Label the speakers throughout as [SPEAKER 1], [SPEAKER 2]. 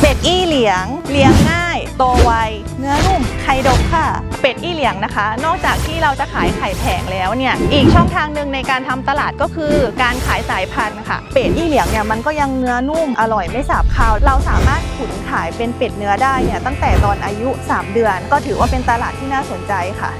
[SPEAKER 1] เป็ดอี้เหลียงเลี้ยงง่าย โตไว เนื้อนุ่ม ไข่ดกค่ะ เป็ดอี้เหลียงนะคะ นอกจากที่เราจะขายไข่แผงแล้วเนี่ย อีกช่องทางหนึ่งในการทำตลาดก็คือการขายสายพันธุ์ค่ะ เป็ดอี้เหลียงเนี่ยมันก็ยังเนื้อนุ่ม อร่อยไม่สาบคาว เราสามารถขุนขายเป็นเป็ดเนื้อได้เนี่ยตั้งแต่ตอนอายุ 3 เดือน ก็ถือว่าเป็นตลาดที่น่าสนใจค่ะ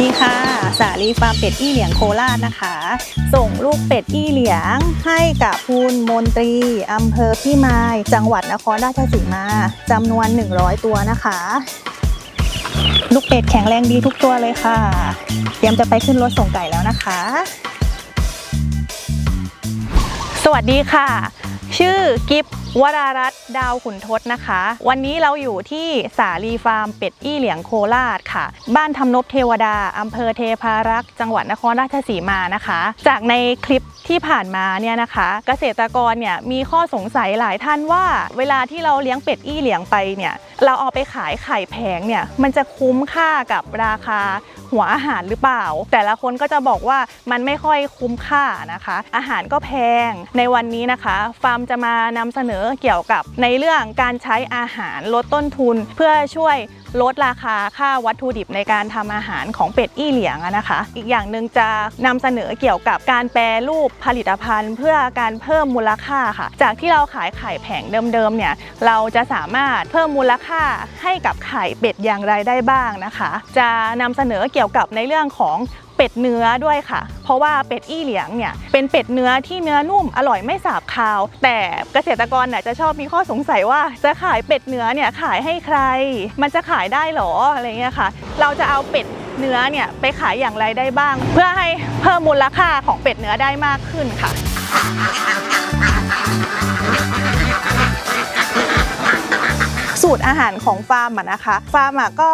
[SPEAKER 1] ดีค่ะ สาลีฟาร์มเป็ดอี้เหลียงโคราชนะคะ ส่งลูกเป็ดอี้เหลียงให้กับคุณมนตรีอำเภอพี่มาย จังหวัดนครราชสีมาจำนวน 100 ตัวนะคะ ลูกเป็ดแข็งแรงดีทุกตัวเลยค่ะ เตรียมจะไปขึ้นรถส่งไก่แล้วนะคะ สวัสดีค่ะ ชื่อกิฟ วรารัตดาวขุนทศนะคะ วันนี้เราอยู่ที่สาลีฟาร์มเป็ดอี้เหลียงโคราชค่ะ บ้านทำนบเทวดาอำเภอเทพารักษ์จังหวัดนครราชสีมานะคะ จากในคลิปที่ผ่านมาเนี่ยนะคะ เกษตรกรเนี่ยมีข้อสงสัยหลายท่านว่า เวลาที่เราเลี้ยงเป็ดอี้เหลียงไปเนี่ยเราเอาไปขายไข่แพงเนี่ยมันจะคุ้มค่ากับราคาหัวอาหารหรือเปล่า แต่ละคนก็จะบอกว่ามันไม่ค่อยคุ้มค่านะคะ อาหารก็แพงในวันนี้นะคะ ฟาร์มจะมานำเสนอเกี่ยวกับในเรื่องการใช้อาหารลดต้นทุน เพื่อช่วยลดราคาค่าวัตถุดิบในการทำอาหารของเป็ดอี้เหลียงนะคะ อีกอย่างหนึ่งจะนำเสนอเกี่ยวกับการแปรรูปผลิตภัณฑ์ เพื่อการเพิ่มมูลค่าค่ะ จากที่เราขายไข่แผงเดิมๆเนี่ยเราจะสามารถเพิ่มมูลค่าให้กับไข่เป็ดอย่างไรได้บ้างนะคะ จะนำเสนอเกี่ยวกับในเรื่องของ เป็ดเนื้อด้วยค่ะ เพราะว่าเป็ดอี้เหลียงเนี่ยเป็นเป็ดเนื้อที่เนื้อนุ่มอร่อยไม่สาบคาว แต่เกษตรกรเนี่ยจะชอบมีข้อสงสัยว่าจะขายเป็ดเนื้อเนี่ยขายให้ใคร มันจะขายได้หรออะไรเงี้ยค่ะ เราจะเอาเป็ดเนื้อเนี่ยไปขายอย่างไรได้บ้าง เพื่อให้เพิ่มมูลค่าของเป็ดเนื้อได้มากขึ้นค่ะสูตรอาหารของฟาร์มอะนะคะ ฟาร์มอะก็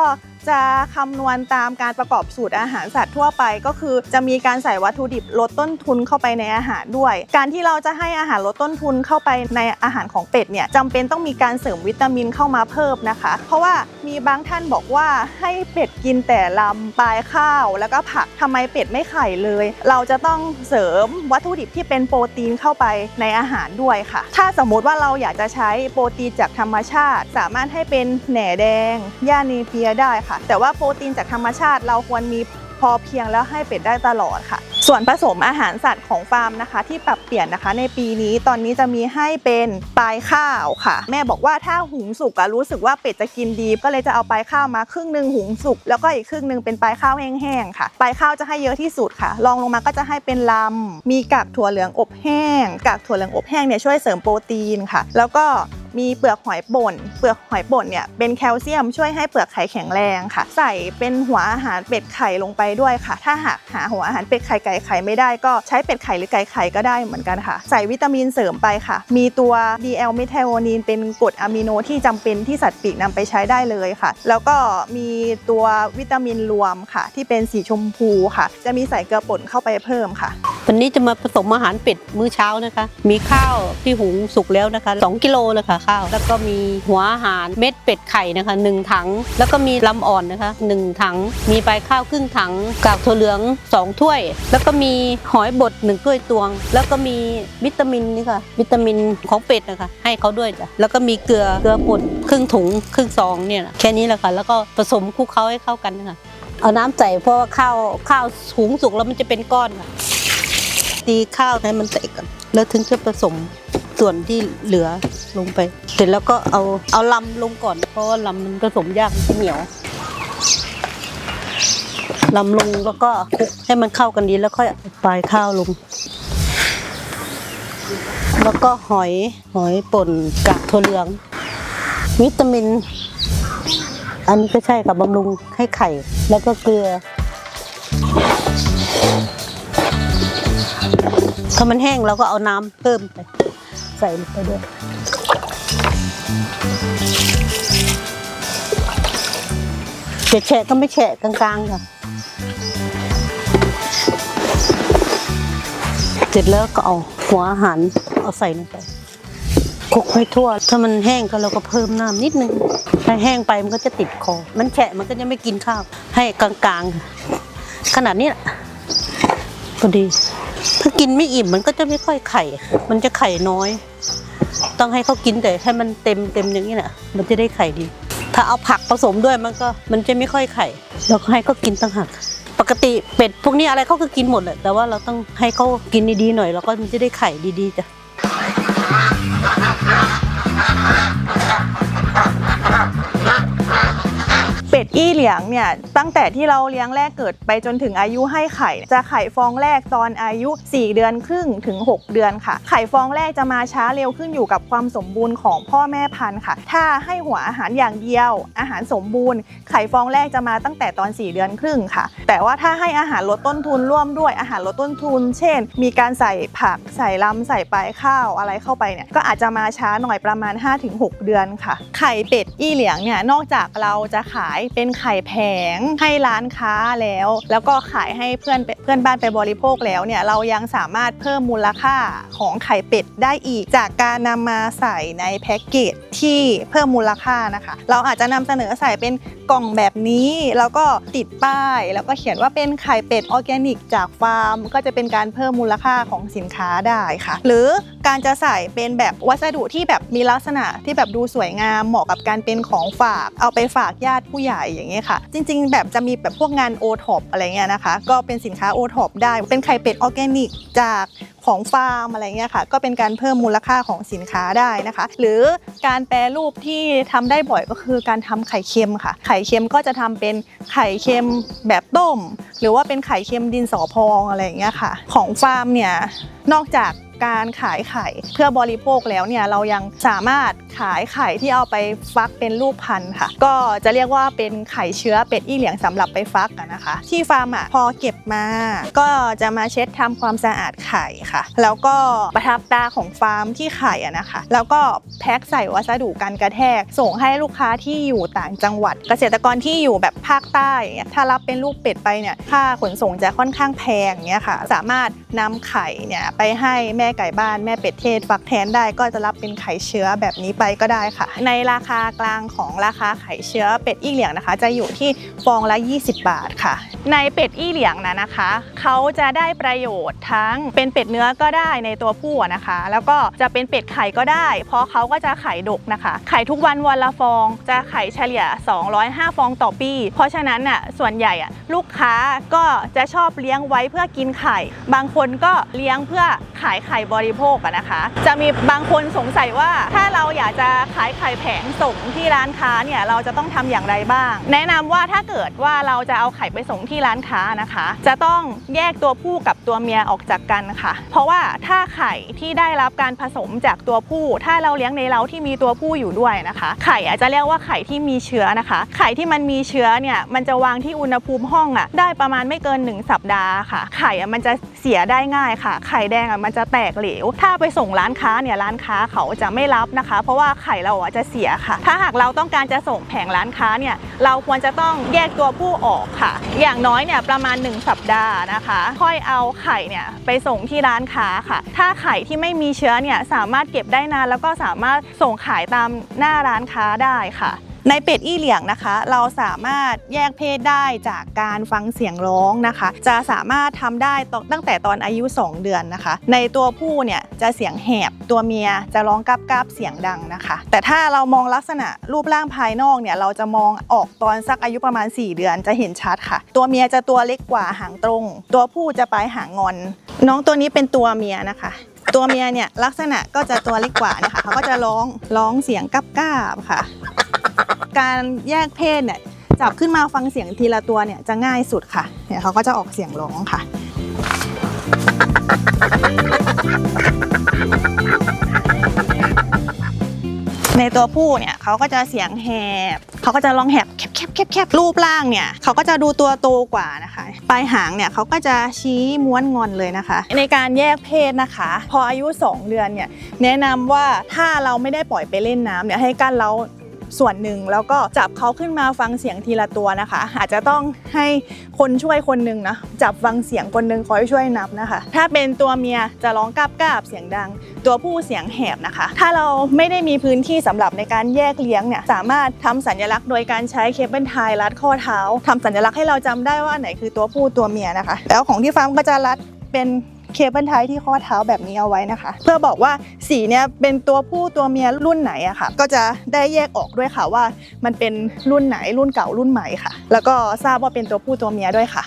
[SPEAKER 1] จะคำนวณตามการประกอบสูตรอาหารสัตว์ทั่วไปก็คือ จะมีการใส่วัตถุดิบลดต้นทุนเข้าไปในอาหารด้วย การที่เราจะให้อาหารลดต้นทุนเข้าไปในอาหารของเป็ดเนี่ยจำเป็นต้องมีการเสริมวิตามินเข้ามาเพิ่มนะคะ เพราะว่ามีบางท่านบอกว่าให้เป็ดกินแต่ลำปลายข้าว แล้วก็ผักทำไมเป็ดไม่ไข่เลย เราจะต้องเสริมวัตถุดิบที่เป็นโปรตีนเข้าไปในอาหารด้วยค่ะ ถ้าสมมุติว่าเราอยากจะใช้โปรตีนจากธรรมชาติ สามารถให้เป็นแหน่แดงหญ้าเนเปียได้ค่ะแต่ว่าโปรตีนจากธรรมชาติเราควรมีพอเพียงแล้วให้เป็ดได้ตลอดค่ะ ส่วนผสมอาหารสัตว์ของฟาร์มนะคะ ที่ปรับเปลี่ยนนะคะ ในปีนี้ตอนนี้จะมีให้เป็นปลายข้าวค่ะ แม่บอกว่าถ้าหุงสุกอะรู้สึกว่าเป็ดจะกินดี ก็เลยจะเอาปลายข้าวมาครึ่งหนึ่งหุงสุกแล้วก็อีกครึ่งหนึ่งเป็นปลายข้าวแห้งๆค่ะปลายข้าวจะให้เยอะที่สุดค่ะรองลงมาก็จะให้เป็นลำมีกากถั่วเหลืองอบแห้ง กากถั่วเหลืองอบแห้งเนี่ยช่วยเสริมโปรตีนค่ะ แล้วก็ มีเปลือกหอยป่น เปลือกหอยป่นเนี่ยเป็นแคลเซียมช่วยให้เปลือกไข่แข็งแรงค่ะ ใส่เป็นหัวอาหารเป็ดไข่ลงไปด้วยค่ะ ถ้าหากหาหัวอาหารเป็ดไข่ไก่ไข่ไม่ได้ก็ใช้เป็ดไข่หรือไก่ไข่ก็ได้เหมือนกันค่ะ ใส่วิตามินเสริมไปค่ะ มีตัว DL เมท i o นีนเป็นกรดอะมิโนที่จำเป็นที่สัตว์ปีกนำไปใช้ได้เลยค่ะ แล้วก็มีตัววิตามินรวมค่ะ ที่เป็นสีชมพูค่ะ จะมีใส่เกลือป่นเข้าไปเพิ่มค่ะ
[SPEAKER 2] วันนี้จะมาผสมอาหารเป็ดมื้อเช้านะคะ มีข้าวที่หุงสุกแล้วนะคะ 2 กิโลเลยค่ะข้าว แล้วก็มีหัวอาหารเม็ดเป็ดไข่นะคะ 1 ถัง แล้วก็มีลำอ่อนนะคะ 1 ถัง มีใบข้าวครึ่งถังกากถั่วเหลือง 2 ถ้วย แล้วก็มีหอยบด1ถ้วยตวง แล้วก็มีวิตามินนี่ค่ะ วิตามินของเป็ดนะคะ ให้เขาด้วยจ้ะ แล้วก็มีเกลือ เกลือป่นครึ่งถุงครึ่งซองเนี่ยแค่นี้แหละค่ะ แล้วก็ผสมคลุกเคล้าให้เข้ากันนะคะเอาน้ำใส่เพราะว่าข้าวข้าวหุงสุกแล้วมันจะเป็นก้อนค่ะ ตีข้าวให้มันแตกก่อนแล้วถึงจะผสมส่วนที่เหลือลงไป เสร็จแล้วก็เอาเอาลำลงก่อน เพราะว่าลำมันผสมยากมันเหนียวลำลงแล้วก็คลุกให้มันเข้ากันดีแล้วค่อยปลายข้าวลง แล้วก็หอยหอยป่นกากถั่วเหลือง วิตามิน อันนี้ก็ใช่กับบำรุงให้ไข่ แล้วก็เกลือ ถ้ามันแห้งเราก็เอาน้ำเพิ่มไป ใส่ลงไปด้วยจะแฉะก็ไม่แฉะกลางๆค่ะ เสร็จแล้วก็เอาหัวอาหารเอาใส่ลงไปคลุกให้ทั่ว ถ้ามันแห้งก็เราก็เพิ่มน้ำนิดนึง ถ้าแห้งไปมันก็จะติดคอ มันแฉะมันก็จะไม่กินข้าว ให้กลางๆ ขนาดนี้แหพอดี ถ้ากินไม่อิ่มมันก็จะไม่ค่อยไข่ มันจะไข่น้อย ต้องให้เขากินแต่ให้มันเต็มเต็มอย่างนี้แหละมันจะได้ไข่ดี ถ้าเอาผักผสมด้วยมันก็มันจะไม่ค่อยไข่เราก็ให้เขากินต่างหากปกติเป็ดพวกนี้อะไรเขาก็กินหมดแหละแต่ว่าเราต้องให้เขากินดีๆหน่อย แล้วก็มันจะได้ไข่ดีๆจ้ะ
[SPEAKER 1] เป็ดอี้เหลียงเนี่ยตั้งแต่ที่เราเลี้ยงแรกเกิดไปจนถึงอายุให้ไข่ จะไข่ฟองแรกตอนอายุ 4 เดือนครึ่งถึง 6 เดือนค่ะ ไข่ฟองแรกจะมาช้าเร็วขึ้นอยู่กับความสมบูรณ์ของพ่อแม่พันธุ์ค่ะ ถ้าให้หัวอาหารอย่างเดียว อาหารสมบูรณ์ ไข่ฟองแรกจะมาตั้งแต่ตอน 4 เดือนครึ่งค่ะ แต่ว่าถ้าให้อาหารลดต้นทุนร่วมด้วยอาหารลดต้นทุน เช่น มีการใส่ผักใส่ลำใส่ปลายข้าวอะไรเข้าไปเนี่ยก็อาจจะมาช้าหน่อยประมาณ 5-6 เดือนค่ะ ไข่เป็ดอี้เหลียงเนี่ยนอกจากเราจะขายเป็นไข่แผงให้ร้านค้าแล้ว แล้วก็ขายให้เพื่อนเพื่อนบ้านไปบริโภคแล้วเนี่ยเรายังสามารถเพิ่มมูลค่าของไข่เป็ดได้อีก จากการนำมาใส่ในแพ็กเกจที่เพิ่มมูลค่านะคะ เราอาจจะนำเสนอใส่เป็นกล่องแบบนี้ แล้วก็ติดป้าย แล้วก็เขียนว่าเป็นไข่เป็ดออร์แกนิก จากฟาร์ม ก็จะเป็นการเพิ่มมูลค่าของสินค้าได้ค่ะ หรือการจะใส่เป็นแบบวัสดุที่แบบมีลักษณะที่แบบดูสวยงามเหมาะกับการเป็นของฝาก เอาไปฝากญาติผู้ใหญ่อย่างเงี้ยค่ะ จริง ๆ แบบจะมีแบบพวกงานโอท็อปอะไรเงี้ยนะคะ ก็เป็นสินค้าโอท็อปได้เป็นไข่เป็ดออร์แกนิกจากของฟาร์มอะไรเงี้ยค่ะ ก็เป็นการเพิ่มมูลค่าของสินค้าได้นะคะ หรือการแปรรูปที่ทำได้บ่อยก็คือการทำไข่เค็มค่ะ ไข่เค็มก็จะทำเป็นไข่เค็มแบบต้ม หรือว่าเป็นไข่เค็มดินสอพองอะไรเงี้ยค่ะ ของฟาร์มเนี่ยนอกจาก การขายไข่ เพื่อบริโภคแล้วเนี่ยเรายังสามารถขายไข่ที่เอาไปฟักเป็นลูกพันธุ์ค่ะ ก็จะเรียกว่าเป็นไข่เชื้อเป็ดอี้เหลียงสำหรับไปฟักอะนะคะ ที่ฟาร์มอะพอเก็บมา ก็จะมาเช็ดทำความสะอาดไข่ค่ะ แล้วก็ประทับตาของฟาร์มที่ไข่อะนะคะ แล้วก็แพ็คใส่วัสดุกันกระแทก ส่งให้ลูกค้าที่อยู่ต่างจังหวัด เกษตรกรที่อยู่แบบภาคใต้อย่างเงี้ยถ้ารับเป็นลูกเป็ดไปเนี่ยค่าขนส่งจะค่อนข้างแพงเงี้ยค่ะ สามารถนำไข่เนี่ยไปให้แม่ไก่บ้านแม่เป็ดเทศฟักแทนได้ก็จะรับเป็นไข่เชื้อแบบนี้ไปก็ได้ค่ะ ในราคากลางของราคาไข่เชื้อเป็ดอี้เหลียงนะคะ จะอยู่ที่ฟองละ 20 บาทค่ะ ในเป็ดอี้เหลียงนะนะคะ เขาจะได้ประโยชน์ทั้งเป็นเป็ดเนื้อก็ได้ในตัวผู้นะคะ แล้วก็จะเป็นเป็ดไข่ก็ได้ เพราะเขาก็จะไข่ดกนะคะ ไข่ทุกวันวันละฟอง จะไข่เฉลี่ย 205 ฟองต่อปี เพราะฉะนั้นน่ะส่วนใหญ่อะลูกค้าก็จะชอบเลี้ยงไว้เพื่อกินไข่ บางคนก็เลี้ยงเพื่อขายไข่บริโภคอะนะคะ จะมีบางคนสงสัยว่าถ้าเราอยากจะขายไข่แผงส่งที่ร้านค้าเนี่ยเราจะต้องทำอย่างไรบ้าง แนะนำว่าถ้าเกิดว่าเราจะเอาไข่ไปส่งที่ร้านค้านะคะ จะต้องแยกตัวผู้กับตัวเมียออกจากกันค่ะ เพราะว่าถ้าไข่ที่ได้รับการผสมจากตัวผู้ ถ้าเราเลี้ยงในเล้าที่มีตัวผู้อยู่ด้วยนะคะ ไข่อาจจะเรียกว่าไข่ที่มีเชื้อนะคะ ไข่ที่มันมีเชื้อเนี่ยมันจะวางที่อุณหภูมิห้องอะได้ประมาณไม่เกิน 1 สัปดาห์ค่ะ ไข่อะมันจะเสียได้ง่ายค่ะ ไข่แดงอะมันจะแตกเหลว ถ้าไปส่งร้านค้าเนี่ยร้านค้าเขาจะไม่รับนะคะ เพราะว่าไข่เราอะจะเสียค่ะ ถ้าหากเราต้องการจะส่งแผงร้านค้าเนี่ยเราควรจะต้องแยกตัวผู้ออกค่ะ อย่างน้อยเนี่ยประมาณ 1 สัปดาห์นะคะ ค่อยเอาไข่เนี่ยไปส่งที่ร้านค้าค่ะ ถ้าไข่ที่ไม่มีเชื้อเนี่ยสามารถเก็บได้นานแล้วก็สามารถส่งขายตามหน้าร้านค้าได้ค่ะ ในเป็ดอี้เหลียงนะคะ เราสามารถแยกเพศได้จากการฟังเสียงร้องนะคะ จะสามารถทำได้ตั้งแต่ตอนอายุ 2 เดือนนะคะ ในตัวผู้เนี่ยจะเสียงแหบตัวเมียจะร้องกับกับเสียงดังนะคะ แต่ถ้าเรามองลักษณะรูปร่างภายนอกเนี่ยเราจะมองออกตอนสักอายุประมาณ 4 เดือนจะเห็นชัดค่ะ ตัวเมียจะตัวเล็กกว่าหางตรง ตัวผู้จะปลายหางงอน น้องตัวนี้เป็นตัวเมียนะคะตัวเมียเนี่ยลักษณะก็จะตัวเล็กกว่านะคะเขาก็จะร้องร้องเสียงกับกาบค่ะ การแยกเพศเนี่ยจับขึ้นมาฟังเสียงทีละตัวเนี่ยจะง่ายสุดค่ะเนี่ยเขาก็จะออกเสียงร้องค่ะ ในตัวผู้เนี่ยเขาก็จะเสียงแหบเขาก็จะร้องแหบแคบแคบแคบแคบรูปร่างเนี่ยเขาก็จะดูตัวโตกว่านะคะปลายหางเนี่ยเขาก็จะชี้ม้วนงอนเลยนะคะ ในการแยกเพศนะคะ พออายุ 2 เดือนเนี่ยแนะนำว่าถ้าเราไม่ได้ปล่อยไปเล่นน้ำเนี่ยให้กั้นเล้า ส่วนหนึ่ง แล้วก็จับเขาขึ้นมาฟังเสียงทีละตัวนะคะ อาจจะต้องให้คนช่วยคนหนึ่งนะจับฟังเสียงคนหนึ่งคอยช่วยนับนะคะ ถ้าเป็นตัวเมียจะร้องกราบกราบเสียงดัง ตัวผู้เสียงแหบนะคะ ถ้าเราไม่ได้มีพื้นที่สำหรับในการแยกเลี้ยงเนี่ยสามารถทำสัญลักษณ์โดยการใช้เคเบิลไทรัดข้อเท้าทำสัญลักษณ์ให้เราจำได้ว่าอันไหนคือตัวผู้ตัวเมียนะคะ แล้วของที่ฟาร์มก็จะรัดเป็น เคเบิลไทที่ข้อเท้าแบบนี้เอาไว้นะคะ เพื่อบอกว่าสีเนี้ยเป็นตัวผู้ตัวเมียรุ่นไหนอะค่ะ ก็จะได้แยกออกด้วยค่ะว่า มันเป็นรุ่นไหนรุ่นเก่ารุ่นใหม่ค่ะ แล้วก็ทราบว่าเป็นตัวผู้ตัวเมียด้วยค่ะ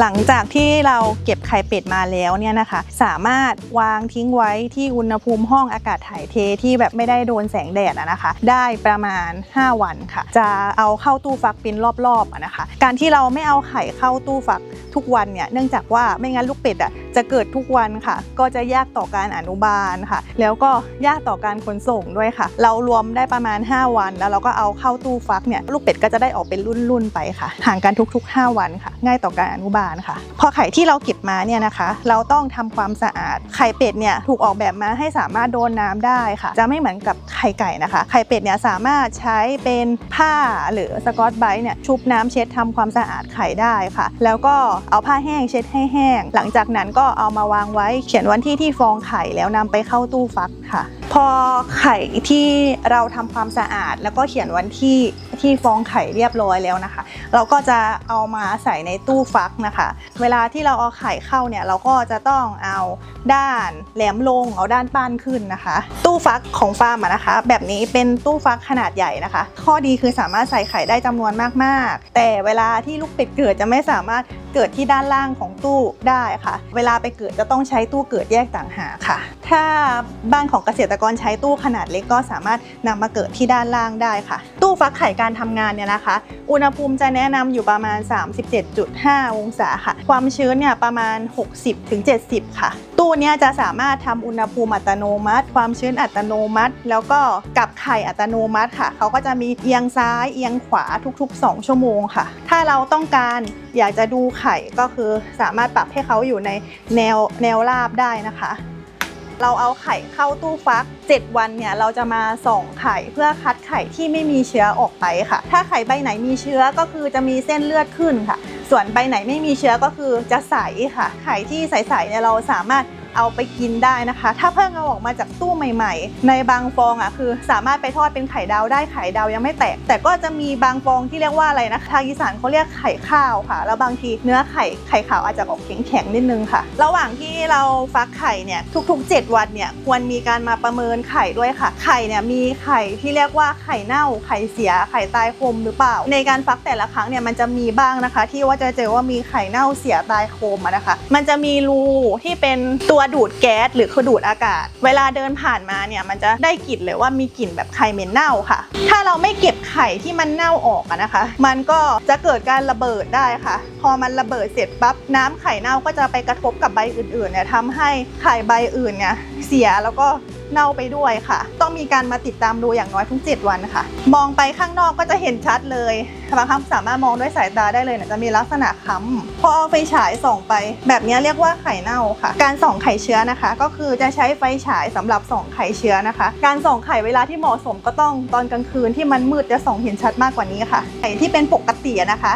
[SPEAKER 1] หลังจากที่เราเก็บไข่เป็ดมาแล้วเนี่ยนะคะ สามารถวางทิ้งไว้ที่อุณหภูมิห้องอากาศถ่ายเทที่แบบไม่ได้โดนแสงแดดนะคะ ได้ประมาณ 5 วันค่ะ จะเอาเข้าตู้ฟักเป็นรอบๆนะคะ การที่เราไม่เอาไข่เข้าตู้ฟักทุกวันเนี่ยเนื่องจากว่าไม่งั้นลูกเป็ดอะจะเกิดทุกวันค่ะ ก็จะยากต่อการอนุบาลค่ะ แล้วก็ยากต่อการขนส่งด้วยค่ะ เรารวมได้ประมาณ 5 วัน แล้วเราก็เอาเข้าตู้ฟักเนี่ยลูกเป็ดก็จะได้ออกเป็นรุ่นๆไปค่ะ ห่างกันทุกๆ 5 วันค่ะ ง่ายต่อการอนุบาลค่ะ พอไข่ที่เราเก็บมาเนี่ยนะคะ เราต้องทำความสะอาด ไข่เป็ดเนี่ยถูกออกแบบมาให้สามารถโดนน้ำได้ค่ะ จะไม่เหมือนกับไข่ไก่นะคะ ไข่เป็ดเนี่ยสามารถใช้เป็นผ้าหรือสกอตไบรท์เนี่ยชุบน้ำเช็ดทำความสะอาดไข่ได้ค่ะ แล้วก็เอาผ้าแห้งเช็ดให้แห้ง หลังจากนั้นก็เอามาวางไว้เขียนวันที่ที่ฟองไข่แล้วนำไปเข้าตู้ฟักค่ะ พอไข่ที่เราทำความสะอาด แล้วก็เขียนวันที่ที่ฟองไข่เรียบร้อยแล้วนะคะ เราก็จะเอามาใส่ในตู้ฟักนะคะเวลาที่เราเอาไข่เข้าเนี่ยเราก็จะต้องเอาด้านแหลมลงเอาด้านป้านขึ้นนะคะ ตู้ฟักของฟาร์มอะนะคะ แบบนี้เป็นตู้ฟักขนาดใหญ่นะคะ ข้อดีคือสามารถใส่ไข่ได้จำนวนมากๆ แต่เวลาที่ลูกเป็ดเกิดจะไม่สามารถ เกิดที่ด้านล่างของตู้ได้ค่ะ เวลาไปเกิดจะต้องใช้ตู้เกิดแยกต่างหากค่ะ ถ้าบ้านของเกษตรกรใช้ตู้ขนาดเล็กก็สามารถนำมาเกิดที่ด้านล่างได้ค่ะ ตู้ฟักไข่การทำงานเนี่ยนะคะ อุณหภูมิจะแนะนำอยู่ประมาณ 37.5 องศาค่ะ ความชื้นเนี่ยประมาณ 60-70 ค่ะ ตู้นี้จะสามารถทำอุณหภูมิอัตโนมัติ ความชื้นอัตโนมัติ แล้วก็กับไข่อัตโนมัติค่ะ เขาก็จะมีเอียงซ้ายเอียงขวาทุก ๆ 2 ชั่วโมงค่ะ ถ้าเราต้องการอยากจะดูไข่ก็คือสามารถปรับให้เขาอยู่ในแนวแนวราบได้นะคะ เราเอาไข่เข้าตู้ฟัก 7 วันเนี่ยเราจะมาส่องไข่เพื่อคัดไข่ที่ไม่มีเชื้อออกไปค่ะ ถ้าไข่ใบไหนมีเชื้อก็คือจะมีเส้นเลือดขึ้นค่ะ ส่วนใบไหนไม่มีเชื้อก็คือจะใสค่ะ ไข่ที่ใสๆเนี่ยเราสามารถ เอาไปกินได้นะคะ ถ้าเพิ่งเอาออกมาจากตู้ใหม่ ๆ ในบางฟองอะคือสามารถไปทอดเป็นไข่ดาวได้ไข่ดาวยังไม่แตก แต่ก็จะมีบางฟองที่เรียกว่าอะไรนะทางอีสานเขาเรียกไข่ข้าวค่ะ แล้วบางทีเนื้อไข่ไข่ขาวอาจจะออกแข็งๆนิดนึงค่ะ ระหว่างที่เราฟักไข่เนี่ยทุก ๆ 7 วันเนี่ยควรมีการมาประเมินไข่ด้วยค่ะ ไข่เนี่ยมีไข่ที่เรียกว่าไข่เน่าไข่เสียไข่ตายคมหรือเปล่า ในการฟักแต่ละครั้งเนี่ยมันจะมีบ้างนะคะ ที่ว่าจะเจอว่ามีไข่เน่าเสียตายคมนะคะ มันจะมีรูที่เป็นตัวดูดแก๊สหรือคือดูดอากาศ เวลาเดินผ่านมาเนี่ยมันจะได้กลิ่นเลยว่ามีกลิ่นแบบไข่เหม็นเน่าค่ะ ถ้าเราไม่เก็บไข่ที่มันเน่าออกนะคะ มันก็จะเกิดการระเบิดได้ค่ะ พอมันระเบิดเสร็จปั๊บน้ำไข่เน่าก็จะไปกระทบกับใบอื่นๆเนี่ยทำให้ไข่ใบอื่นเนี่ยเสียแล้วก็ เน่าไปด้วยค่ะ ต้องมีการมาติดตามดูอย่างน้อยทุก 7 วันค่ะ มองไปข้างนอกก็จะเห็นชัดเลยบางครั้งสามารถมองด้วยสายตาได้เลยเนี่ยจะมีลักษณะค้ำพอเอาไฟฉายส่องไป แบบนี้เรียกว่าไข่เน่าค่ะ การส่องไข่เชื้อนะคะ ก็คือจะใช้ไฟฉายสำหรับส่องไข่เชื้อนะคะ การส่องไข่เวลาที่เหมาะสมก็ต้องตอนกลางคืนที่มันมืดจะส่องเห็นชัดมากกว่านี้ค่ะไข่ที่เป็นปกตินะคะ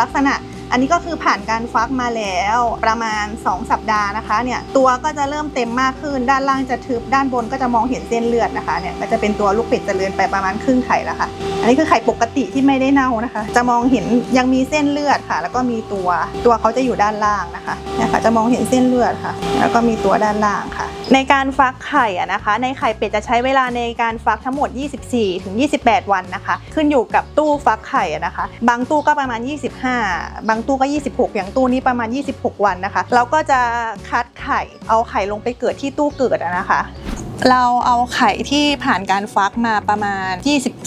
[SPEAKER 1] ลักษณะ อันนี้ก็คือผ่านการฟักมาแล้วประมาณ 2 สัปดาห์นะคะเนี่ยตัวก็จะเริ่มเต็มมากขึ้น ด้านล่างจะทึบด้านบนก็จะมองเห็นเส้นเลือดนะคะเนี่ยก็จะเป็นตัวลูกเป็ดเจริญไปประมาณครึ่งไข่แล้วค่ะ อันนี้คือไข่ปกติที่ไม่ได้เน่านะคะ จะมองเห็นยังมีเส้นเลือดค่ะ แล้วก็มีตัวตัวเขาจะอยู่ด้านล่างนะคะเนี่ยค่ะจะมองเห็นเส้นเลือดค่ะ แล้วก็มีตัวด้านล่างค่ะ ในการฟักไข่อะนะคะ ในไข่เป็ดจะใช้เวลาในการฟักทั้งหมด 24ถึง28 วันนะคะ ขึ้นอยู่กับตู้ฟักไข่นะคะ บางตู้ก็ประมาณ 25 บางตู้ก็ 26 อย่างตู้นี้ประมาณ 26 วันนะคะ เราก็จะคัดไข่เอาไข่ลงไปเกิดที่ตู้เกิดนะคะ เราเอาไข่ที่ผ่านการฟักมาประมาณ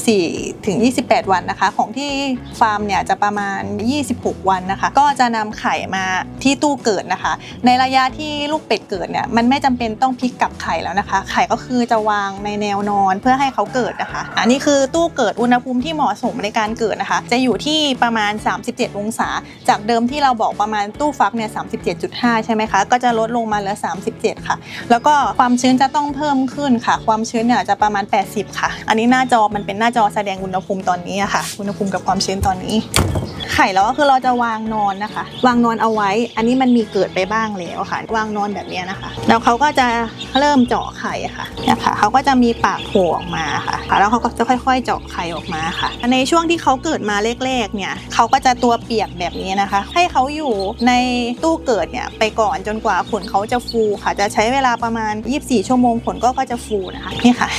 [SPEAKER 1] 24 ถึง 28 วันนะคะ ของที่ฟาร์มเนี่ยจะประมาณ 26 วันนะคะ ก็จะนำไข่มาที่ตู้เกิดนะคะ ในระยะที่ลูกเป็ดเกิดเนี่ยมันไม่จำเป็นต้องพลิกกลับไข่แล้วนะคะ ไข่ก็คือจะวางในแนวนอนเพื่อให้เขาเกิดนะคะ อันนี้คือตู้เกิดอุณหภูมิที่เหมาะสมในการเกิดนะคะ จะอยู่ที่ประมาณ 37 องศา จากเดิมที่เราบอกประมาณตู้ฟักเนี่ย37.5 ใช่ไหมคะ ก็จะลดลงมาเหลือ 37 ค่ะ แล้วก็ความชื้นจะต้องเพิ่มขึ้นค่ะ ความชื้นเนี่ยจะประมาณ 80 ค่ะ อันนี้หน้าจอมันเป็นหน้าจอแสดงอุณหภูมิตอนนี้อะค่ะ อุณหภูมิกับความชื้นตอนนี้ ไข่แล้วก็คือเราจะวางนอนนะคะ วางนอนเอาไว้ อันนี้มันมีเกิดไปบ้างแล้วค่ะ วางนอนแบบนี้นะคะ แล้วเขาก็จะเริ่มเจาะไข่ค่ะเนี่ยค่ะเขาก็จะมีปากโผล่ออกมาค่ะ แล้วเขาก็จะค่อย ๆ เจาะไข่ออกมาค่ะ ในช่วงที่เขาเกิดมาแรกๆเนี่ยเขาก็จะตัวเปียกแบบนี้นะคะ ให้เขาอยู่ในตู้เกิดเนี่ยไปก่อนจนกว่าขนเขาจะฟูค่ะ จะใช้เวลาประมาณ 24 ชั่วโมงขนก็ก็จะฟูนะคะนี่ค่ะ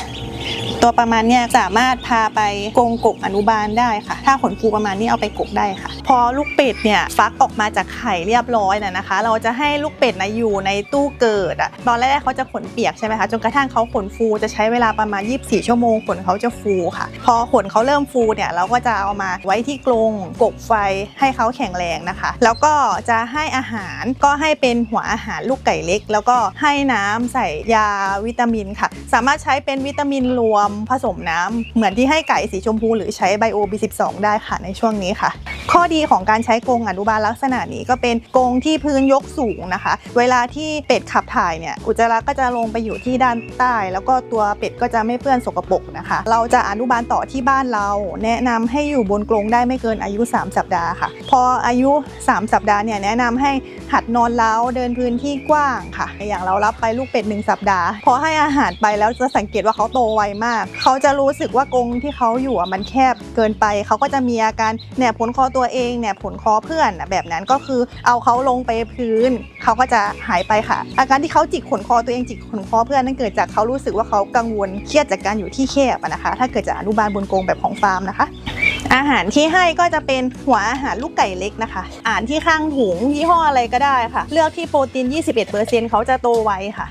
[SPEAKER 1] ตัวประมาณเนี้ยสามารถพาไปกรงกกอนุบาลได้ค่ะ ถ้าขนฟูประมาณนี้เอาไปกกได้ค่ะ พอลูกเป็ดเนี่ยฟักออกมาจากไข่เรียบร้อยนะนะคะ เราจะให้ลูกเป็ดนะอยู่ในตู้เกิดอะตอนแรกเขาจะขนเปียกใช่ไหมคะจนกระทั่งเขาขนฟูจะใช้เวลาประมาณ 24 ชั่วโมงขนเขาจะฟูค่ะ พอขนเขาเริ่มฟูเนี่ยเราก็จะเอามาไว้ที่กรงกกไฟให้เขาแข็งแรงนะคะ แล้วก็จะให้อาหารก็ให้เป็นหัวอาหารลูกไก่เล็ก แล้วก็ให้น้ำใส่ยาวิตามินค่ะ สามารถใช้เป็นวิตามินรวมผสมน้ำเหมือนที่ให้ไก่สีชมพูหรือใช้ไบโอ B12 ได้ค่ะในช่วงนี้ค่ะ ข้อดีของการใช้กรงอนุบาลลักษณะนี้ก็เป็นกรงที่พื้นยกสูงนะคะ เวลาที่เป็ดขับถ่ายเนี่ยอุจจาระก็จะลงไปอยู่ที่ด้านใต้ แล้วก็ตัวเป็ดก็จะไม่เปื้อนสกปรกนะคะ เราจะอนุบาลต่อที่บ้านเรา แนะนำให้อยู่บนกรงได้ไม่เกินอายุ 3 สัปดาห์ค่ะ พออายุ 3 สัปดาห์เนี่ยแนะนำให้หัดนอนเล้าเดินพื้นที่กว้างค่ะ อย่างเรารับไปลูกเป็ดหนึ่งสัปดาห์พอให้อาหารไปแล้วจะสังเกตว่าเขาโตไวมาก เขาจะรู้สึกว่ากรงที่เขาอยู่มันแคบเกินไป เขาก็จะมีอาการแหนบผลคอตัวเองแหนบผลคอเพื่อนแบบนั้นก็คือเอาเขาลงไปพื้น เขาก็จะหายไปค่ะ อาการที่เขาจิกขนคอตัวเองจิกขนคอเพื่อนนั่นเกิดจากเขารู้สึกว่าเขากังวลเครียดจากการอยู่ที่แคบนะคะ ถ้าเกิดจะอนุบาลบนกรงแบบของฟาร์มนะคะอาหารที่ให้ก็จะเป็นหัวอาหารลูกไก่เล็กนะคะอาหารที่ข้างถุงยี่ห้ออะไรก็ได้ค่ะ เลือกที่โปรตีน 21%เขาจะโตไวค่ะ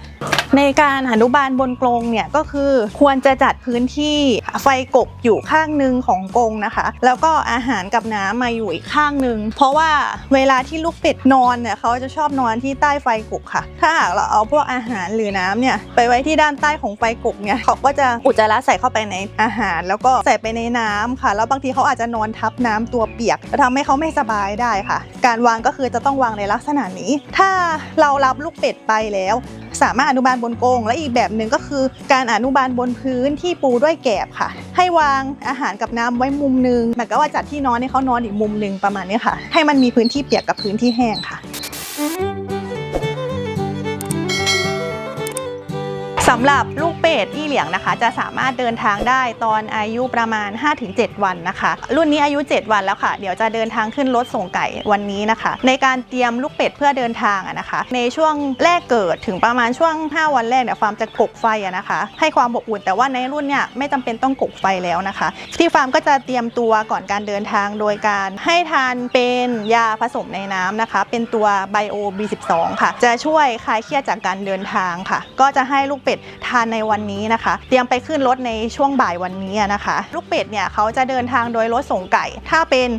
[SPEAKER 1] ในการอนุบาลบนกรงเนี่ยก็คือควรจะจัดพื้นที่ไฟกบอยู่ข้างหนึ่งของกรงนะคะ แล้วก็อาหารกับน้ำมาอยู่อีกข้างหนึ่งเพราะว่าเวลาที่ลูกเป็ดนอนเนี่ยเขาจะชอบนอนที่ใต้ไฟกบค่ะ ถ้าหากเราเอาพวกอาหารหรือน้ำเนี่ยไปไว้ที่ด้านใต้ของไฟกบเนี่ยเขาก็จะอุจจาระใส่เข้าไปในอาหาร แล้วก็ใส่ไปในน้ำค่ะ แล้วบางทีเขาอาจจะนอนทับน้ำตัวเปียกจะทำให้เขาไม่สบายได้ค่ะ การวางก็คือจะต้องวางในลักษณะนี้ ถ้าเรารับลูกเป็ดไปแล้ว สามารถอนุบาลบนกรงและอีกแบบหนึ่งก็คือ การอนุบาลบนพื้นที่ปูด้วยแกบค่ะ ให้วางอาหารกับน้ำไว้มุมหนึงเหมือนกับว่าจัดที่นอนให้เขานอนอีกมุมหนึ่งประมาณนี้ค่ะ ให้มันมีพื้นที่เปียกกับพื้นที่แห้งค่ะสำหรับลูก เป็ดอี้เหลียงนะคะ จะสามารถเดินทางได้ตอนอายุประมาณ 5-7 วันนะคะ รุ่นนี้อายุ 7 วันแล้วค่ะ เดี๋ยวจะเดินทางขึ้นรถส่งไก่วันนี้นะคะ ในการเตรียมลูกเป็ดเพื่อเดินทางนะคะ ในช่วงแรกเกิดถึงประมาณช่วง 5 วันแรกเนี่ยฟาร์มจะกกไฟนะคะ ให้ความอบอุ่นแต่ว่าในรุ่นเนี่ยไม่จำเป็นต้องกกไฟแล้วนะคะ ที่ฟาร์มก็จะเตรียมตัวก่อนการเดินทางโดยการให้ทานเป็นยาผสมในน้ำนะคะ เป็นตัวไบโอ B12 ค่ะ จะช่วยคลายเครียดจากการเดินทางค่ะ ก็จะให้ลูกเป็ดทานในวันนี้นะคะ เตรียมไปขึ้นรถในช่วงบ่ายวันนี้นะคะ ลูกเป็ดเนี่ยเขาจะเดินทางโดยรถส่งไก่ ถ้าเป็น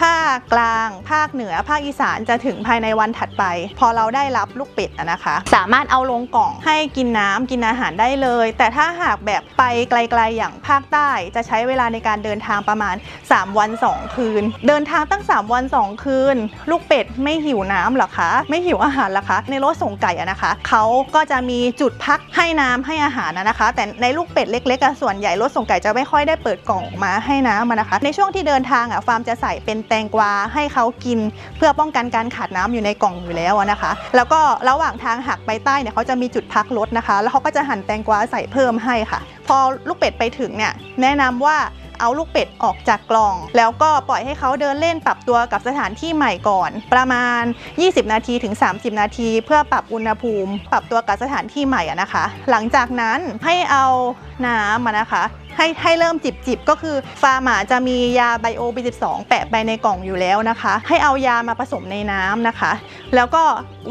[SPEAKER 1] ภาคกลาง ภาคเหนือ ภาคอีสานจะถึงภายในวันถัดไป พอเราได้รับลูกเป็ดนะคะ สามารถเอาลงกล่องให้กินน้ำกินอาหารได้เลย แต่ถ้าหากแบบไปไกลๆอย่างภาคใต้ จะใช้เวลาในการเดินทางประมาณ 3 วัน 2 คืน เดินทางตั้ง 3 วัน 2 คืน ลูกเป็ดไม่หิวน้ำหรอคะ ไม่หิวอาหารหรอคะ ในรถส่งไก่อะนะคะ เขาก็จะมีจุดพักให้น้ำให้อาหารนะคะ แต่ในลูกเป็ดเล็กๆส่วนใหญ่รถส่งไก่จะไม่ค่อยได้เปิดกล่องมาให้น้ำนะคะ ในช่วงที่เดินทางอะฟาร์มจะใส่เป็นแตงกวาให้เขากิน เพื่อป้องกันการขาดน้ำอยู่ในกล่องอยู่แล้วนะคะ แล้วก็ระหว่างทางหักไปใต้เนี่ยเขาจะมีจุดพักรถนะคะ แล้วเขาก็จะหั่นแตงกวาใส่เพิ่มให้ค่ะ พอลูกเป็ดไปถึงเนี่ยแนะนำว่าเอาลูกเป็ดออกจากกล่อง แล้วก็ปล่อยให้เขาเดินเล่นปรับตัวกับสถานที่ใหม่ก่อน ประมาณ 20 นาทีถึง 30 นาที เพื่อปรับอุณหภูมิ ปรับตัวกับสถานที่ใหม่นะคะ หลังจากนั้นให้เอาน้ำมานะคะ ให้ให้เริ่มจิบจิบก็คือฟาร์มาจะมียาไบโอ B12 แปะไปในกล่องอยู่แล้วนะคะ ให้เอายามาผสมในน้ำนะคะ แล้วก็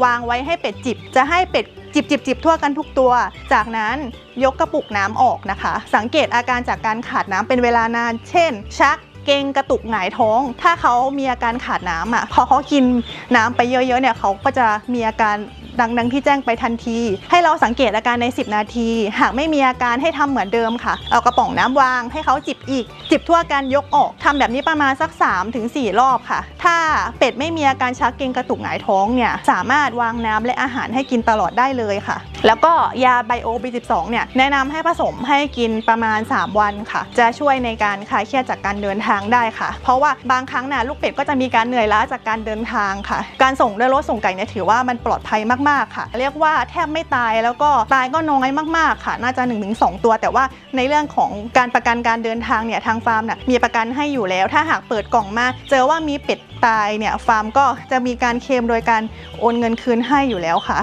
[SPEAKER 1] วางไว้ให้เป็ดจิบ จะให้เป็ดจิบจิบจิบทั่วกันทุกตัว จากนั้นยกกระปุกน้ำออกนะคะ สังเกตอาการจากการขาดน้ำเป็นเวลานาน เช่น ชักเกงกระตุกหงายท้อง ถ้าเขามีอาการขาดน้ำอะพอเขากินน้ำไปเยอะๆเนี่ยเขาก็จะมีอาการ ดังดังที่แจ้งไปทันที ให้เราสังเกตอาการใน 10 นาที หากไม่มีอาการให้ทำเหมือนเดิมค่ะ เอากระป๋องน้ำวาง ให้เขาจิบอีก จิบทั่วกันยกออกทำแบบนี้ประมาณสัก3-4ถึง4รอบค่ะ ถ้าเป็ดไม่มีอาการชักเกร็งกระตุกหงายท้องเนี่ยสามารถวางน้ำและอาหารให้กินตลอดได้เลยค่ะ แล้วก็ยาไบโอ B12 เนี่ยแนะนำให้ผสมให้กินประมาณ 3 วันค่ะ จะช่วยในการคลายเครียดจากการเดินทางได้ค่ะ เพราะว่าบางครั้งน่ะลูกเป็ดก็จะมีการเหนื่อยล้าจากการเดินทางค่ะ การส่งด้วยรถส่งไก่เนี่ยถือว่ามันปลอดภัยมากๆค่ะ เรียกว่าแทบไม่ตายแล้วก็ตายก็น้อยมากๆค่ะ น่าจะ 1-2 ตัว แต่ว่าในเรื่องของการประกันการเดินทางเนี่ยทางฟาร์มน่ะมีประกันให้อยู่แล้ว ถ้าหากเปิดกล่องมา เจอว่ามีเป็ดตายเนี่ยฟาร์มก็จะมีการเคลมโดยการโอนเงินคืนให้อยู่แล้วค่ะ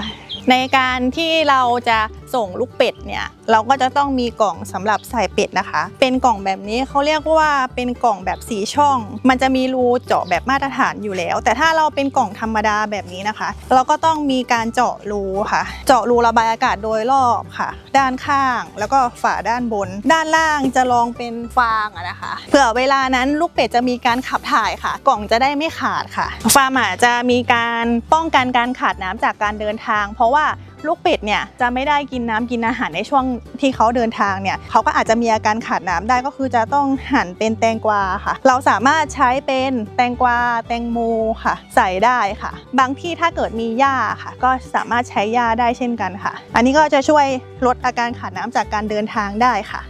[SPEAKER 1] ในการที่เราจะ ส่งลูกเป็ดเนี่ยเราก็จะต้องมีกล่องสำหรับใส่เป็ดนะคะ เป็นกล่องแบบนี้เขาเรียกว่าเป็นกล่องแบบสีช่อง มันจะมีรูเจาะแบบมาตรฐานอยู่แล้ว แต่ถ้าเราเป็นกล่องธรรมดาแบบนี้นะคะ เราก็ต้องมีการเจาะรูค่ะ เจาะรูระบายอากาศโดยรอบค่ะ ด้านข้างแล้วก็ฝาด้านบน ด้านล่างจะลองเป็นฟางนะคะเผื่อเวลานั้นลูกเป็ดจะมีการขับถ่ายค่ะ กล่องจะได้ไม่ขาดค่ะ ฟาร์มจะมีการป้องกันการขาดน้ำจากการเดินทาง เพราะว่า ลูกเป็ดเนี่ยจะไม่ได้กินน้ำกินอาหารในช่วงที่เขาเดินทางเนี่ยเขาก็อาจจะมีอาการขาดน้ำได้ก็คือจะต้องหั่นเป็นแตงกวาค่ะ เราสามารถใช้เป็นแตงกวาแตงโมค่ะ ใส่ได้ค่ะ บางที่ถ้าเกิดมีหญ้าค่ะ ก็สามารถใช้หญ้าได้เช่นกันค่ะ อันนี้ก็จะช่วยลดอาการขาดน้ำจากการเดินทางได้ค่ะ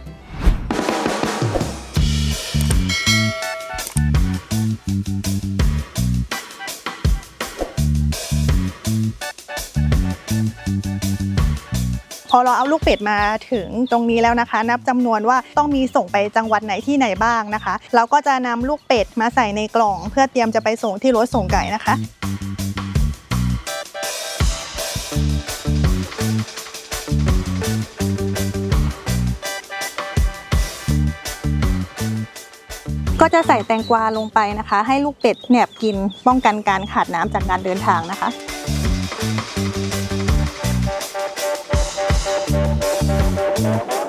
[SPEAKER 1] อเราเอาลูกเป็ดมาถึงตรงนี้แล้วนะคะ นับจำนวนว่าต้องมีส่งไปจังหวัดไหนที่ไหนบ้างนะคะ เราก็จะนำลูกเป็ดมาใส่ในกล่อง เพื่อเตรียมจะไปส่งที่รถส่งไก่นะคะก็จะใส่แตงกวาลงไปนะคะ ให้ลูกเป็ดแหนบกินป้องกันการขาดน้ำจากการเดินทางนะคะ กา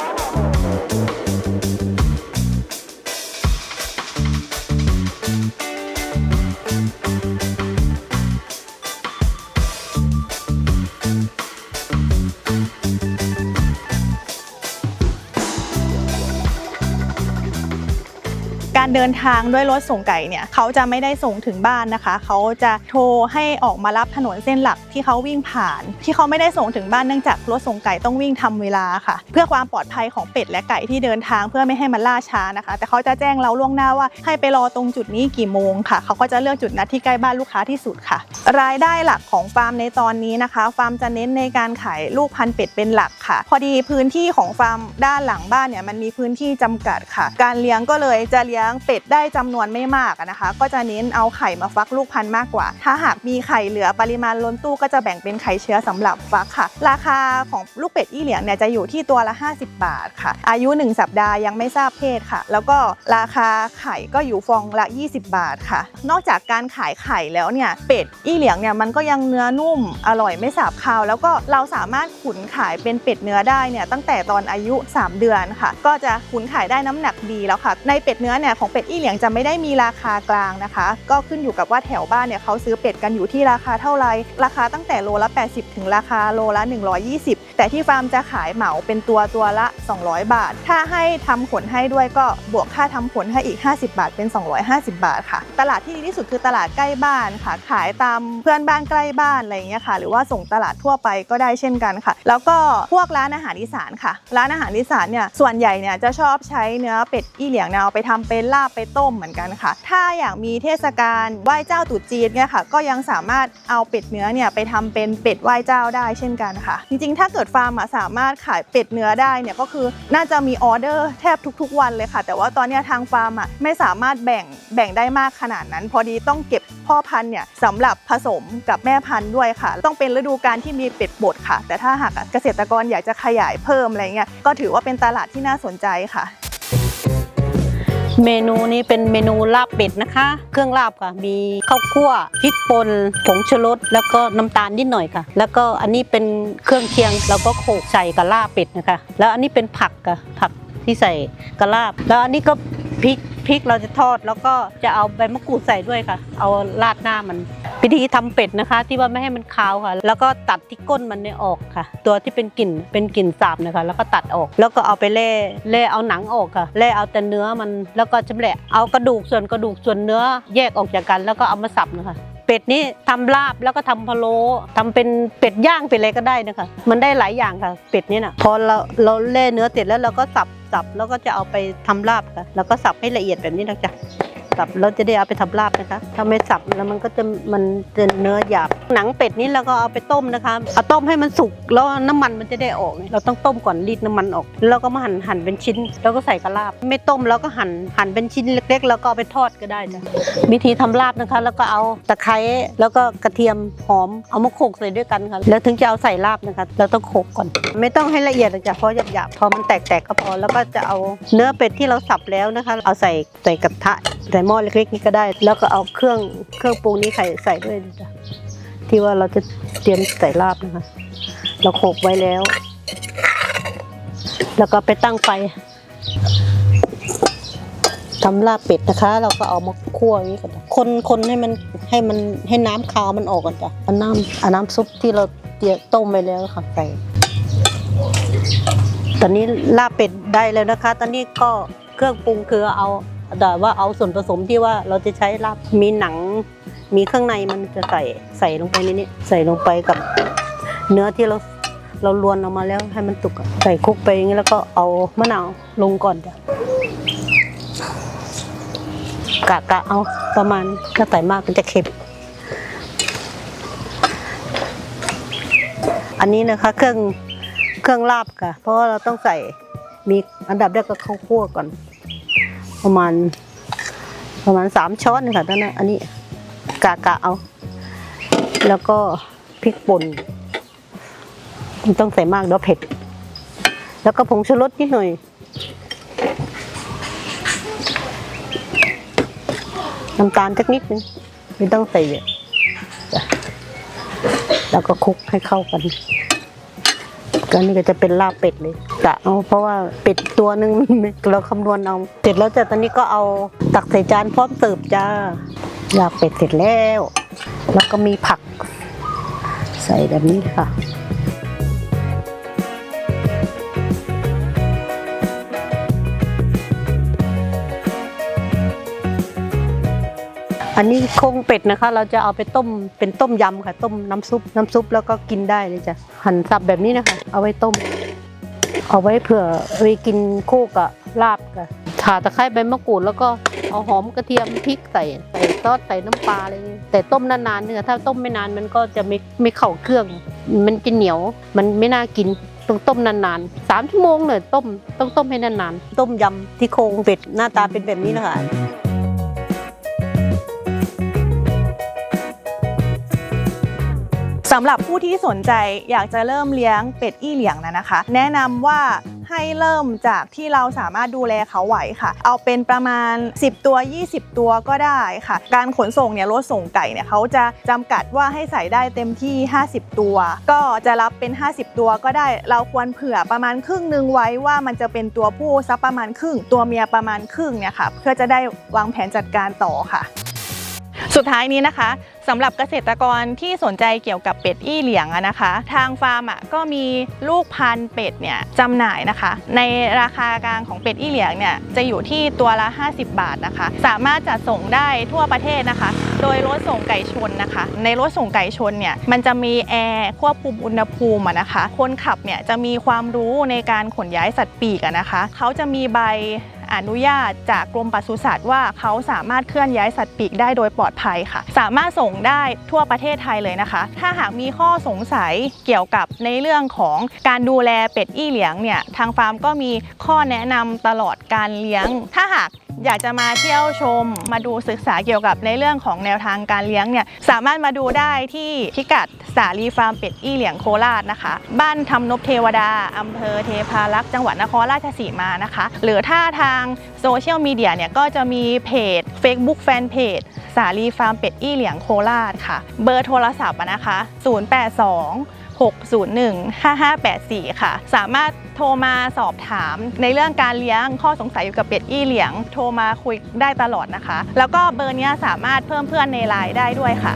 [SPEAKER 1] เดินทางด้วยรถส่งไก่เนี่ยเขาจะไม่ได้ส่งถึงบ้านนะคะ เขาจะโทรให้ออกมารับถนนเส้นหลักที่เขาวิ่งผ่าน ที่เขาไม่ได้ส่งถึงบ้านเนื่องจากรถส่งไก่ต้องวิ่งทำเวลาค่ะ เพื่อความปลอดภัยของเป็ดและไก่ที่เดินทางเพื่อไม่ให้มันล่าช้านะคะ แต่เขาจะแจ้งเราล่วงหน้าว่าให้ไปรอตรงจุดนี้กี่โมงค่ะ เขาก็จะเลือกจุดนัดที่ใกล้บ้านลูกค้าที่สุดค่ะ รายได้หลักของฟาร์มในตอนนี้นะคะ ฟาร์มจะเน้นในการขายลูกพันธุ์เป็ดเป็นหลักค่ะ พอดีพื้นที่ของฟาร์มด้านหลังบ้านเนี่ยมันมีพื้นที่จำกัดค่ะ การเลี้ยงก็เลยจะเลี้ยงเป็ดได้จำนวนไม่มากนะคะ ก็จะเน้นเอาไข่มาฟักลูกพันธุ์มากกว่า ถ้าหากมีไข่เหลือปริมาณล้นตู้ก็จะแบ่งเป็นไข่เชื้อสำหรับฟักค่ะ ราคาของลูกเป็ดอี้เหลียงเนี่ยจะอยู่ที่ตัวละ 50 บาทค่ะ อายุ 1 สัปดาห์ยังไม่ทราบเพศค่ะ แล้วก็ราคาไข่ก็อยู่ฟองละ 20 บาทค่ะ นอกจากการขายไข่แล้วเนี่ยเป็ดอี้เหลียงเนี่ยมันก็ยังเนื้อนุ่มอร่อยไม่สาบคาว แล้วก็เราสามารถขุนขายเป็นเป็ดเนื้อได้เนี่ยตั้งแต่ตอนอายุ 3 เดือนค่ะ ก็จะขุนขายได้น้ำหนักดีแล้วค่ะ ในเป็ดเนื้อเนี่ยของเป็ดอี้เหลียงจะไม่ได้มีราคากลางนะคะ ก็ขึ้นอยู่กับว่าแถวบ้านเนี่ยเขาซื้อเป็ดกันอยู่ที่ราคาเท่าไรราคาตั้งแต่โลละ 80 ถึงราคาโลละ 120แต่ที่ฟาร์มจะขายเหมาเป็นตัวตัวละ 200 บาท ถ้าให้ทำขนให้ด้วยก็บวกค่าทำขนให้อีก 50 บาท เป็น 250 บาทค่ะ ตลาดที่ดีที่สุดคือตลาดใกล้บ้านค่ะ ขายตามเพื่อนบ้านใกล้บ้านอะไรอย่างเงี้ยค่ะ หรือว่าส่งตลาดทั่วไปก็ได้เช่นกันค่ะ แล้วก็พวกร้านอาหารอีสานค่ะ ร้านอาหารอีสานเนี่ยส่วนใหญ่เนี่ยจะชอบใช้เนื้อเป็ดอี้เหลียงเนี่ยเอาไปทำเป็นลาบไปต้มเหมือนกันค่ะ ถ้าอยากมีเทศกาลไหว้เจ้าตรุษจีนเนี่ยค่ะ ก็ยังสามารถเอาเป็ดเนื้อเนี่ยไปทำเป็นเป็ดไหว้เจ้าได้เช่นกันค่ะ จริงๆ ถ้าเกิดฟาร์มอะสามารถขายเป็ดเนื้อได้เนี่ยก็คือน่าจะมีออเดอร์แทบทุก ๆ วันเลยค่ะ แต่ว่าตอนนี้ทางฟาร์มอะไม่สามารถแบ่งแบ่งได้มากขนาดนั้น พอดีต้องเก็บพ่อพันธุ์เนี่ยสำหรับผสมกับแม่พันธุ์ด้วยค่ะ ต้องเป็นฤดูการที่มีเป็ดบดค่ะ แต่ถ้าหากเกษตรกรอยากจะขยายเพิ่มอะไรเงี้ยก็ถือว่าเป็นตลาดที่น่าสนใจค่ะ
[SPEAKER 2] เมนูนี้เป็นเมนูลาบเป็ดนะคะ เครื่องลาบค่ะ มีข้าวคั่วพริกป่นผงชูรสแล้วก็น้ำตาลนิดหน่อยค่ะ แล้วก็อันนี้เป็นเครื่องเคียงเราก็โขลกใส่กับลาบเป็ดนะคะ แล้วอันนี้เป็นผักค่ะผักที่ใส่กับลาบ แล้วอันนี้ก็ พริกพริกเราจะทอดแล้วก็จะเอาใบมะกรูดใส่ด้วยค่ะ เอาราดหน้ามันพิธีทำเป็ดนะคะ ที่ว่าไม่ให้มันคาวค่ะ แล้วก็ตัดที่ก้นมันเนี่ยออกค่ะ ตัวที่เป็นกลิ่นเป็นกลิ่นสาบนะคะ แล้วก็ตัดออก แล้วก็เอาไปเล่เล่เอาหนังออกค่ะเล่เอาแต่เนื้อมันแล้วก็ชำแหละเอากระดูกส่วนกระดูกส่วนเนื้อแยกออกจากกัน แล้วก็เอามาสับนะคะ เป็ดนี่ทำลาบแล้วก็ทำพะโล้ทำเป็นเป็ดย่างเป็นอะไรก็ได้นะคะมันได้หลายอย่างค่ะ เป็ดนี่นะพอเราเราเล่เนื้อเสร็จแล้วเราก็สับสับแล้วก็จะเอาไปทำลาบค่ะแล้วก็สับให้ละเอียดแบบนี้นะจ๊ะ สับแล้วจะได้เอาไปทำลาบนะคะถ้าไม่สับแล้วมันก็จะมันจะเนื้อหยาบหนังเป็ดนี่เราก็เอาไปต้มนะคะเอาต้มให้มันสุกแล้วน้ำมันมันจะได้ออก เราต้องต้มก่อนรีดน้ำมันออกแล้วก็มาหั่นหั่นเป็นชิ้น แล้วก็ใส่กระลาบ ไม่ต้มแล้วก็หั่นหั่นเป็นชิ้นเล็ก ๆ แล้วก็เอาไปทอดก็ได้จ้ะวิธีทำลาบนะคะ แล้วก็เอาตะไคร้แล้วก็กระเทียมหอมเอามาโขกใส่ด้วยกันค่ะแล้วถึงจะเอาใส่ลาบนะคะ เราต้องโขกก่อน ไม่ต้องให้ละเอียดจ้ะเพราะหยาบๆพอมันแตกๆก็พอแล้วก็จะเอาเนื้อเป็ดที่เราสับแล้วนะคะ เอาใส่ใส่กระทะใส่หม้อเล็กๆนี่ก็ได้ แล้วก็เอาเครื่องเครื่องปรุงนี้ใส่ใส่ด้วยจ้ะที่ว่าเราจะเตรียมใส่ลาบนะคะ เราโขกไว้แล้ว แล้วก็ไปตั้งไฟทำลาบเป็ดนะคะ เราก็เอามาคั่วอย่างนี้ก่อนคนคนให้มันให้มันให้น้ำคาวมันออกก่อนจ้ะเอาน้ำเอาน้ำซุปที่เราเตรียมต้มไปแล้วค่ะใส่ตอนนี้ลาบเป็ดได้แล้วนะคะ ตอนนี้ก็เครื่องปรุงคือเอา แต่ว่าเอาส่วนผสมที่ว่าเราจะใช้ลาบมีหนัง มีเครื่องในมันจะใส่ใส่ลงไปในนี้ใส่ลงไปกับเนื้อที่เราเราลวนออกมาแล้วให้มันตุกใส่คุกไปอย่างนี้แล้วก็เอามะนาวลงก่อนจ้ะกะกะเอาประมาณถ้าใส่มากมันจะเค็มอันนี้นะคะเครื่องเครื่องลาบค่ะ เพราะว่าเราต้องใส่มีอันดับแรกก็ข้าวคั่วก่อน ประมาณ ประมาณสามช้อนค่ะตอนนั้นอันนี้กะกะเอา แล้วก็พริกป่นไม่ต้องใส่มากเดี๋ยวเผ็ด แล้วก็ผงชูรสนิดหน่อย น้ำตาลสักนิดนึงไม่ต้องใส่เยอะแล้วก็คลุกให้เข้ากัน ก็นี่ก็จะเป็นลาบเป็ดเลยกะเอาเพราะว่าเป็ดตัวหนึ่ง เราคำนวณเอาเสร็จแล้วจ้ะตอนนี้ก็เอาตักใส่จานพร้อมเสิร์ฟจ้าลาบเป็ดเสร็จแล้ว แล้วก็มีผัก ใส่แบบนี้ค่ะ อันนี้โครงเป็ดนะคะ เราจะเอาไปต้มเป็นต้มยำค่ะ ต้มน้ำซุปน้ำซุปแล้วก็กินได้เลยจ้ะหั่นสับแบบนี้นะคะ เอาไว้ต้ม เอาไว้เผื่อไปกินคู่กับลาบค่ะข่าตะไคร้ใบมะกรูดแล้วก็เอาหอมกระเทียมพริกใส่ใส่ซอสใส่น้ำปลาอะไรอย่างเงี้ยแต่ต้มนานๆเนี่ยถ้าต้มไม่นานมันก็จะไม่ไม่เข้าเครื่อง มันจะเหนียวมันไม่น่ากินต้องต้มนานๆสามชั่วโมงเลยต้มต้องต้มให้นานๆต้มยำที่โครงเป็ดหน้าตาเป็นแบบนี้นะคะ
[SPEAKER 1] สำหรับผู้ที่สนใจอยากจะเริ่มเลี้ยงเป็ดอี้เหลียงนะนะคะ แนะนำว่าให้เริ่มจากที่เราสามารถดูแลเขาไหวค่ะ เอาเป็นประมาณ 10 ตัว 20 ตัวก็ได้ค่ะ การขนส่งเนี่ยรถส่งไก่เนี่ยเขาจะจำกัดว่าให้ใส่ได้เต็มที่ 50 ตัว ก็จะรับเป็น 50 ตัวก็ได้ เราควรเผื่อประมาณครึ่งหนึงไว้ว่ามันจะเป็นตัวผู้สักประมาณครึ่ง ตัวเมียประมาณครึ่งเนี่ยค่ะ เพื่อจะได้วางแผนจัดการต่อค่ะ สุดท้ายนี้นะคะสำหรับเกษตรกรที่สนใจเกี่ยวกับเป็ดอี้เหลียงนะคะ ทางฟาร์มอะก็มีลูกพันธุ์เป็ดเนี่ยจำหน่ายนะคะ ในราคากลางของเป็ดอี้เหลียงเนี่ยจะอยู่ที่ตัวละ 50 บาทนะคะ สามารถจัดส่งได้ทั่วประเทศนะคะ โดยรถส่งไก่ชนนะคะ ในรถส่งไก่ชนเนี่ยมันจะมีแอร์ควบคุมอุณหภูมินะคะ คนขับเนี่ยจะมีความรู้ในการขนย้ายสัตว์ปีกนะคะ เขาจะมีใบ อนุญาตจากกรมปศุสัตว์ว่าเขาสามารถเคลื่อนย้ายสัตว์ปีกได้โดยปลอดภัยค่ะ สามารถส่งได้ทั่วประเทศไทยเลยนะคะ ถ้าหากมีข้อสงสัยเกี่ยวกับในเรื่องของการดูแลเป็ดอี้เหลียงเนี่ยทางฟาร์มก็มีข้อแนะนำตลอดการเลี้ยง ถ้าหาก อยากจะมาเที่ยวชม มาดูศึกษาเกี่ยวกับในเรื่องของแนวทางการเลี้ยงเนี่ยสามารถมาดูได้ที่พิกัดสาลีฟาร์มเป็ดอี้เหลียงโคราชนะคะ บ้านทำนบเทวดาอำเภอเทพารักษ์จังหวัดนครราชสีมานะคะ หรือถ้าทางโซเชียลมีเดียเนี่ยก็จะมีเพจ Facebook Fanpage สาลีฟาร์มเป็ดอี้เหลียงโคราชค่ะ เบอร์โทรศัพท์อะนะคะ 082 601 5584 ค่ะ สามารถโทรมาสอบถามในเรื่องการเลี้ยงข้อสงสัยเกี่ยวกับเป็ดอี้เหลียง โทรมาคุยได้ตลอดนะคะ แล้วก็เบอร์นี้สามารถเพิ่มเพื่อนในไลน์ได้ด้วยค่ะ